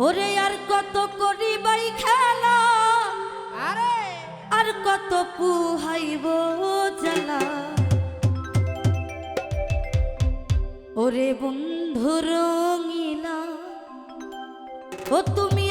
ওরে আর কত করি বাই খেলা? আরে! আর কত পুহাইব জ্বালা? ওরে বন্ধু রঙিনা ও তুমি